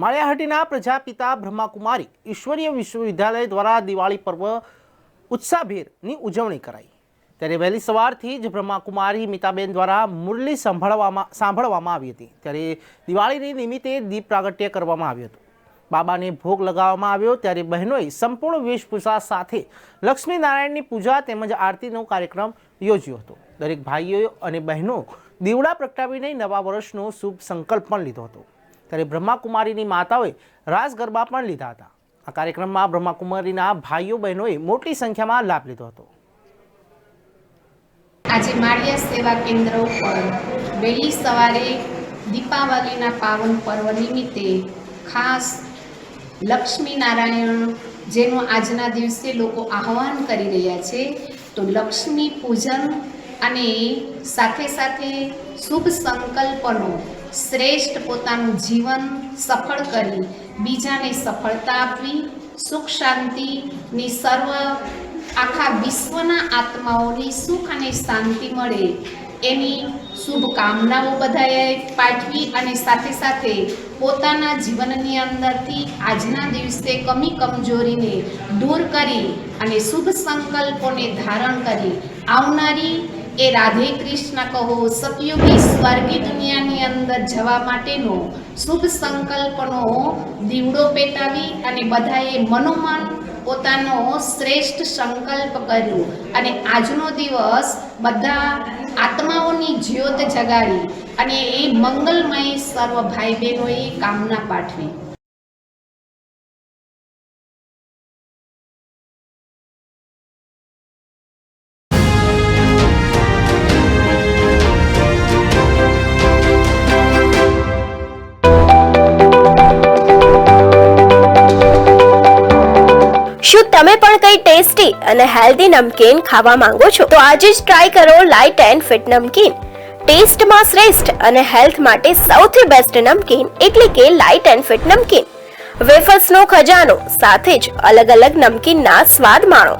માળિયાહાટીના પ્રજાપિતા બ્રહ્માકુમારી ઈશ્વરીય વિશ્વવિદ્યાલય દ્વારા દિવાળી પર્વ ઉત્સાહભેરની ઉજવણી કરાઈ. ત્યારે વહેલી સવારથી જ બ્રહ્માકુમારી મિતાબેન દ્વારા મુરલી સંભાળવામાં, સાંભળવામાં આવી હતી. ત્યારે દિવાળીની નિમિત્તે દીપ પ્રાગટ્ય કરવામાં આવ્યું હતું. બાબાને ભોગ લગાવવામાં આવ્યો. ત્યારે બહેનોએ સંપૂર્ણ વેશભૂષા સાથે લક્ષ્મી નારાયણની પૂજા તેમજ આરતીનો કાર્યક્રમ યોજ્યો હતો. દરેક ભાઈઓ અને બહેનો દીવડા પ્રગટાવીને નવા વર્ષનો શુભ સંકલ્પ પણ લીધો હતો. ત્યારે બ્રહ્માકુમારીની માતાઓએ રાસ ગરબા પણ લીધા હતા. આ કાર્યક્રમમાં બ્રહ્માકુમારીના ભાઈઓ બહેનોએ મોટી સંખ્યામાં લાભ લીધો હતો. આજે માળિયા સેવા કેન્દ્ર ઉપર વહેલી સવારે દીપાવલીના પાવન પર્વ નિમિત્તે ખાસ લક્ષ્મી નારાયણ જેનું આજના દિવસે લોકો આહ્વાન કરી રહ્યા છે, તો લક્ષ્મી પૂજન અને સાથે સાથે શુભ સંકલ્પનો શ્રેષ્ઠ પોતાનું જીવન સફળ કરી, બીજાને સફળતા આપવી, સુખ શાંતિની સર્વ આખા વિશ્વના આત્માઓની સુખ અને શાંતિ મળે એની શુભકામનાઓ બધાએ પાઠવી અને સાથે સાથે પોતાના જીવનની અંદરથી આજના દિવસે કમી કમજોરીને દૂર કરી અને શુભ સંકલ્પોને ધારણ કરી. આવનારી એ રાધે કૃષ્ણ કહો, સતયુગી સ્વર્ગી દુનિયાની અંદર જવા માટેનો શુભ સંકલ્પનો દીવડો પેટાવી અને બધાએ મનોમન પોતાનો શ્રેષ્ઠ સંકલ્પ કર્યો. અને આજનો દિવસ બધા આત્માઓની જ્યોત જગાડી અને એ મંગલમય સર્વ ભાઈ બહેનોએ કામના પાઠવી. શું તમે પણ કઈ ટેસ્ટી અને હેલ્ધી નમકીન ખાવા માંગો છો? તો આજે જ ટ્રાય કરો લાઇટ એન્ડ ફિટ નમકીન. ટેસ્ટમાં શ્રેષ્ઠ અને હેલ્થ માટે સૌથી બેસ્ટ નમકીન એટલે કે લાઇટ એન્ડ ફિટ નમકીન. વેફર્સનો ખજાનો, સાથે જ અલગ અલગ નમકીનના સ્વાદ માણો.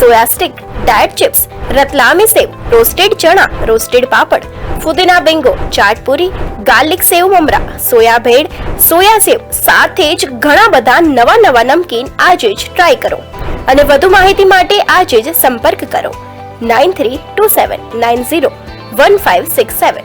Soya stick diet chips Ratlami સેવ રોસ્ટેડ ચણા રોસ્ટેડ પાપડ ફુદીના બિંગો ચાટપુરી ગાર્લિક સેવ મમરા, સોયા ભેળ, સોયા સેવ સાથે જ ઘણા બધા નવા નવા નમકીન આજે જ ટ્રાય કરો. અને વધુ માહિતી માટે આજે જ સંપર્ક કરો. Nine three two seven nine zero one five six seven.